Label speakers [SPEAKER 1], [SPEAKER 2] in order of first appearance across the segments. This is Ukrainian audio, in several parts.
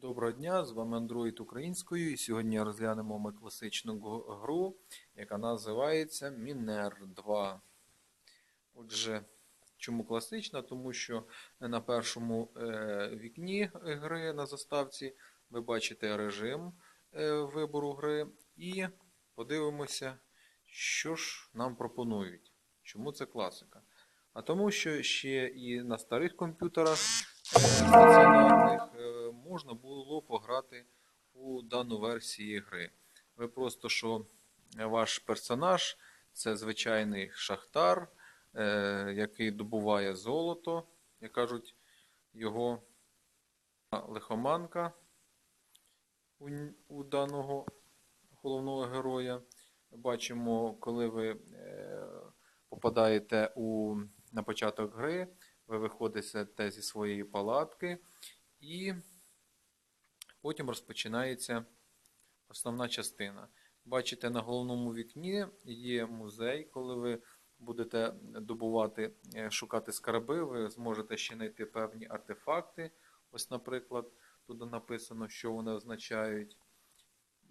[SPEAKER 1] Доброго дня, з вами Android українською. І сьогодні розглянемо ми класичну гру, яка називається Miner 2. Отже, чому класична? Тому що на першому е, вікні гри на заставці ви бачите режим е, вибору гри і подивимося, що ж нам пропонують. Чому це класика? А тому, що ще і на старих комп'ютерах стаціонарних е, можна було пограти у дану версії гри. Ви просто що ваш персонаж це звичайний шахтар, е, який добуває золото, як кажуть, його лихоманка у, у даного головного героя. Бачимо, коли ви е, попадаєте у, на початок гри, ви виходите зі своєї палатки, і потім розпочинається основна частина. Бачите, на головному вікні є музей. Коли ви будете добувати, е, шукати скарби, ви зможете ще знайти певні артефакти. Ось, наприклад, тут написано, що вони означають.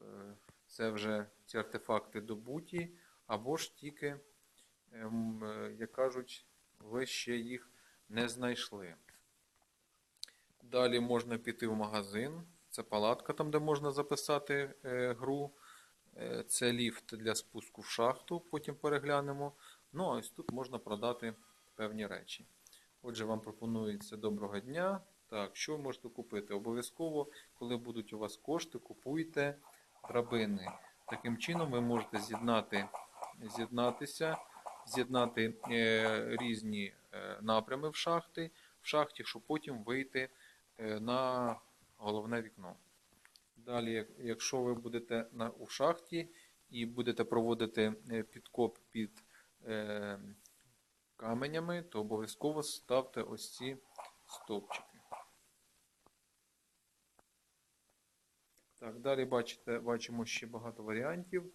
[SPEAKER 1] Е, Це вже ці артефакти добуті, або ж тільки, ем, е, як кажуть, ви ще їх не знайшли. Далі можна піти в магазин. Це палатка, там, де можна записати е, гру. Е, Це ліфт для спуску в шахту, потім переглянемо. Ну, а ось тут можна продати певні речі. Отже, вам пропонується доброго дня. Так, що ви можете купити? Обов'язково, коли будуть у вас кошти, купуйте драбини. Таким чином ви можете з'єднати, з'єднатися, з'єднати е, різні е, напрями в шахти, в шахті, щоб потім вийти е, на головне вікно. Далі, якщо ви будете на, у шахті і будете проводити е, підкоп під е, каменями, то обов'язково ставте ось ці стовпчики. Так, далі бачите, бачимо ще багато варіантів.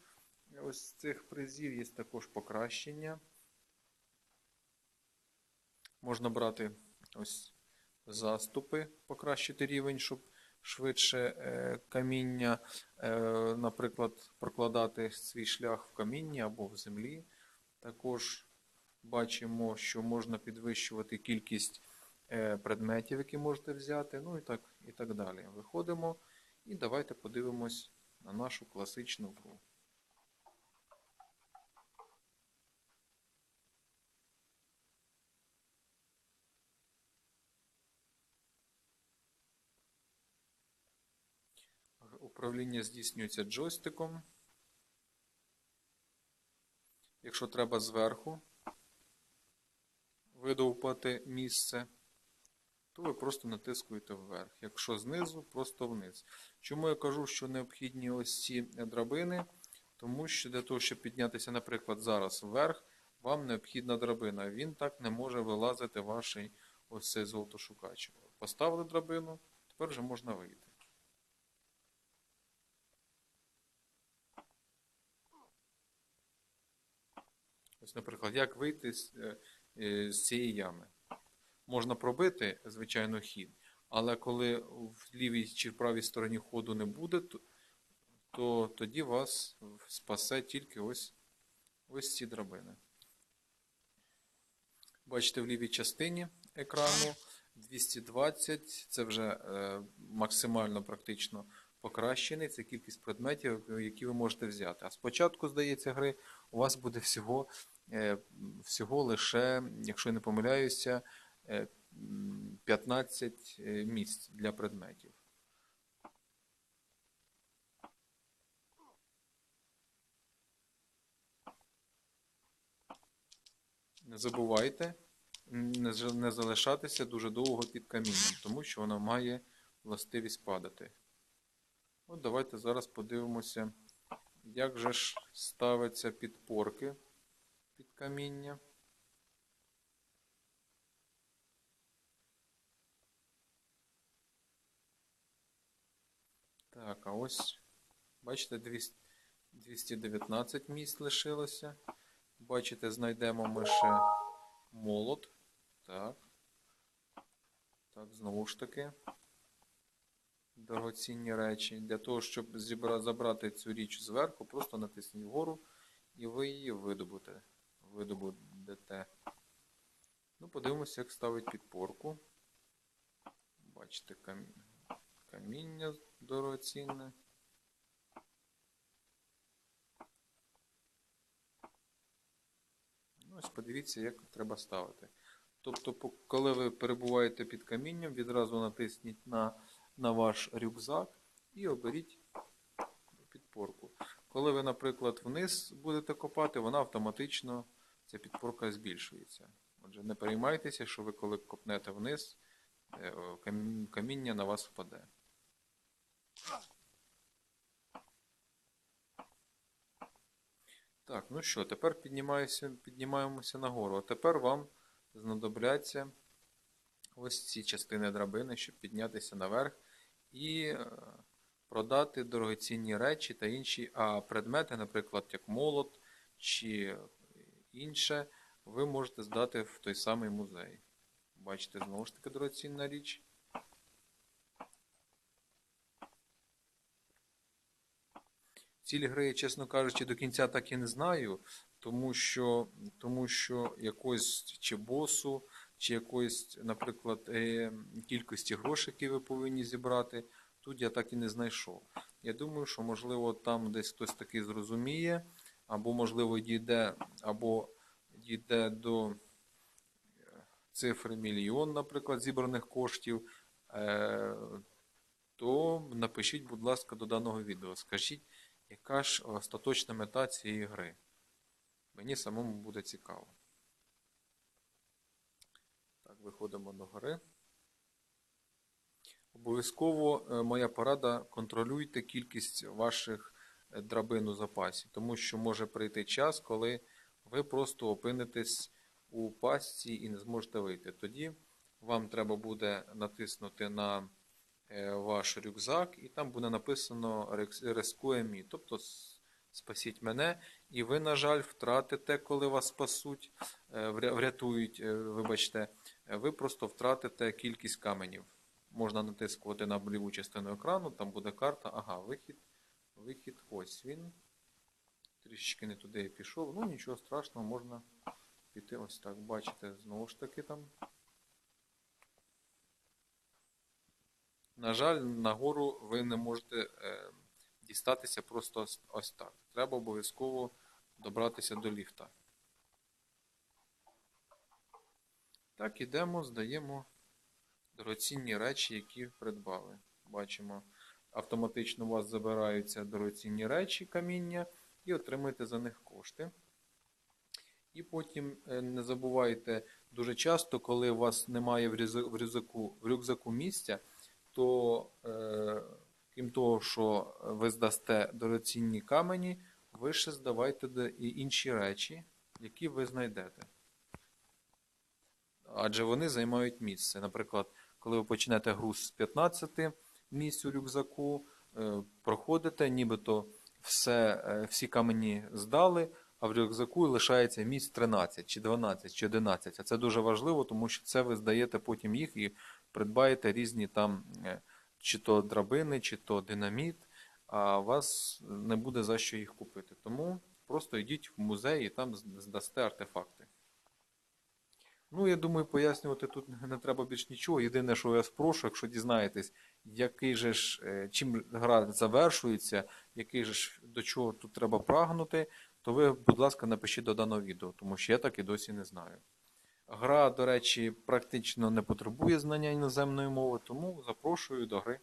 [SPEAKER 1] Ось цих призів є також покращення. Можна брати ось заступи, покращити рівень, щоб швидше е, каміння, е, наприклад, прокладати свій шлях в камінні або в землі. Також бачимо, що можна підвищувати кількість е, предметів, які можете взяти, ну і так, і так далі. Виходимо і давайте подивимось на нашу класичну гру. Управління здійснюється джойстиком. Якщо треба зверху видовпати місце, то ви просто натискуєте вверх. Якщо знизу, просто вниз. Чому я кажу, що необхідні ось ці драбини? Тому що для того, щоб піднятися, наприклад, зараз вверх, вам необхідна драбина. Він так не може вилазити ваш ось цей золотошукач. Поставили драбину, тепер вже можна вийти. Ось, наприклад, як вийти з, е, е, з цієї ями? Можна пробити, звичайно, хід, але коли в лівій чи в правій стороні ходу не буде, то, то тоді вас спасе тільки ось, ось ці драбини. Бачите, в лівій частині екрану 220, це вже е, максимально практично покращений. Це кількість предметів, які ви можете взяти. А спочатку, здається, гри у вас буде всього, е, всього лише, якщо я не помиляюся, е, 15 е, місць для предметів. Не забувайте не залишатися дуже довго під камінням, тому що воно має властивість падати. От давайте зараз подивимося, як же ж ставиться підпорки під каміння. Так, а ось, бачите, 219 місць лишилося. Бачите, знайдемо ми ще молот. Так. Так, знову ж таки. Дорогоцінні речі. Для того, щоб зібра- забрати цю річ зверху, просто натисніть вгору і ви її видобудете. видобудете. Ну, подивимося, як ставить підпорку. Бачите, кам... каміння дорогоцінне. Ну, ось подивіться, як треба ставити. Тобто, коли ви перебуваєте під камінням, відразу натисніть на, на ваш рюкзак і оберіть підпорку. Коли ви, наприклад, вниз будете копати, вона автоматично, ця підпорка збільшується. Отже, не переймайтеся, що ви коли копнете вниз, е, каміння на вас впаде. Так, ну що, тепер піднімаємося нагору. А тепер вам знадобляться ось ці частини драбини, щоб піднятися наверх і е, продати дорогоцінні речі та інші предмети, наприклад, як молот чи інше, ви можете здати в той самий музей. Бачите, знову ж таки дорогоцінна річ. Ціль гри, чесно кажучи, до кінця так і не знаю, тому що, тому що якось чи босу, чи якоїсь, наприклад, е, кількості грошей, які ви повинні зібрати, тут я так і не знайшов. Я думаю, що можливо там десь хтось такий зрозуміє, або можливо дійде, або дійде до е, цифри мільйон, наприклад, зібраних коштів. Е, то напишіть, будь ласка, до даного відео. Скажіть, яка ж остаточна мета цієї гри? Мені самому буде цікаво. Виходимо до гори. Обов'язково е, моя порада контролюйте кількість ваших е, драбин у запасі, тому що може прийти час, коли ви просто опинитесь у пастці і не зможете вийти. Тоді вам треба буде натиснути на е, ваш рюкзак, і там буде написано «Рискує мій», тобто спасіть мене, і ви, на жаль, втратите, коли вас спасуть, е, врятують, е, вибачте, е, ви просто втратите кількість каменів. Можна натискувати на ліву частину екрану, там буде карта. Ага, вихід. Вихід, ось він. Трішечки не туди я пішов. Ну, нічого страшного, можна піти ось так. Бачите, знову ж таки там. На жаль, нагору ви не можете дістатися просто ось, так. Треба обов'язково добратися до ліфта. Так, ідемо, здаємо дорогоцінні речі, які придбали. Бачимо, автоматично у вас забираються дорогоцінні речі, каміння, і отримуєте за них кошти. І потім е, не забувайте дуже часто, коли у вас немає в рюкзаку, в рюкзаку місця, то е, крім того, що ви здасте дорогоцінні камені, ви ще здавайте і інші речі, які ви знайдете. Адже вони займають місце. Наприклад, коли ви почнете гру з 15 місць у рюкзаку, е, проходите, нібито все, е, всі камені здали, а в рюкзаку лишається місць 13, чи 12, чи 11. А це дуже важливо, тому що це ви здаєте потім їх і придбаєте різні там е, чи то драбини, чи то динаміт, а у вас не буде за що їх купити. Тому просто йдіть в музей і там здасте артефакти. Ну, я думаю, пояснювати тут не треба більш нічого. Єдине, що я спрошу, якщо дізнаєтесь, який же ж, е, чим гра завершується, який же ж до чого тут треба прагнути, то ви, будь ласка, напишіть до даного відео, тому що я так і досі не знаю. Гра, до речі, практично не потребує знання іноземної мови, тому запрошую до гри.